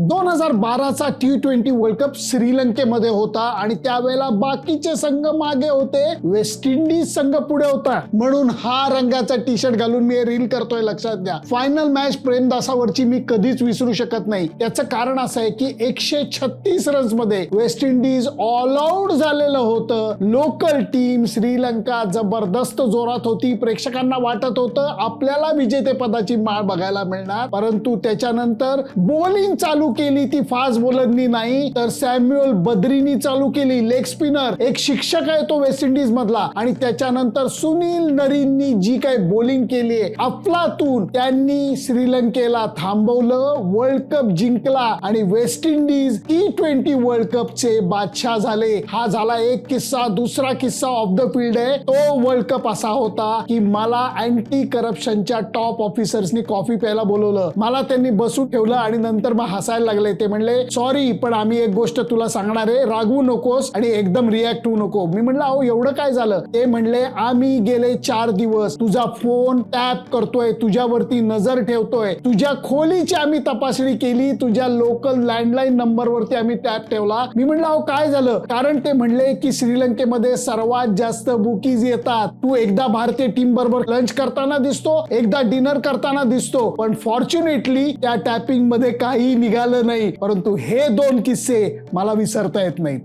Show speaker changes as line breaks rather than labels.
दोन हजार बाराचा टी ट्वेंटी वर्ल्ड कप श्रीलंकेमध्ये होता आणि त्यावेळेला बाकीचे संघ मागे होते. वेस्ट इंडिज संघ पुढे होता. म्हणून हा रंगाचा टी शर्ट घालून मी रील करतोय लक्षात घ्या. फायनल मॅच प्रेमदासावरची मी कधीच विसरू शकत नाही. त्याचं कारण असं आहे की एकशे छत्तीस रन्समध्ये वेस्ट इंडिज ऑल आउट झालेलं होतं. लोकल टीम श्रीलंका जबरदस्त जोरात होती. प्रेक्षकांना वाटत होतं आपल्याला विजेतेपदाची माळ बघायला मिळणार. परंतु त्याच्यानंतर बॉलिंग चालू केली ती फास्ट बोलरनी नाही तर सॅम्युअल बद्रीनी चालू केली लेग स्पिनर. एक शिक्षक आहे तो वेस्ट इंडिज मधला. आणि त्याच्यानंतर सुनील नरीननी जी काही बॉलिंग केली आहे अफलातून त्यांनी श्रीलंकेला थांबवलं वर्ल्ड कप जिंकला. आणि West Indies T twenty world कपचे बादशाह झाले. हा झाला एक किस्सा. दुसरा किस्सा ऑफ द फील्ड आहे. तो वर्ल्ड कप असा होता की मला अँटी करप्शनच्या टॉप ऑफिसर्सनी कॉफी प्यायला बोलवलं. मला त्यांनी बसून ठेवलं आणि नंतर मग हसायला लागले. ते म्हणले सॉरी पण आम्ही एक गोष्ट तुला सांगणार आहे. रागवू नकोस आणि एकदम रिॲक्ट होऊ नको. मी म्हणलं अहो एवढं काय झालं? ते म्हणले आम्ही गेले चार दिवस. तुझा फोन टॅप करतोय. तुझ्यावरती नजर ठेवतोय. तुझ्या खोलीची आम्ही तपासणी केली. तुझ्या लोकल लँडलाईन नंबरवरती आम्ही टॅप ठेवला. मी म्हणलं अहो काय झालं? कारण ते म्हणले की श्रीलंकेमध्ये सर्वात जास्त बुकीज येतात. तू एकदा भारतीय टीम बरोबर लंच करताना दिसतो एकदा डिनर करताना दिसतो. पण फॉर्च्युनेटली त्या टॅपिंगमध्ये काही निघाल नाही परंतु हे दोन किस्से मला विसरता येत नाहीत.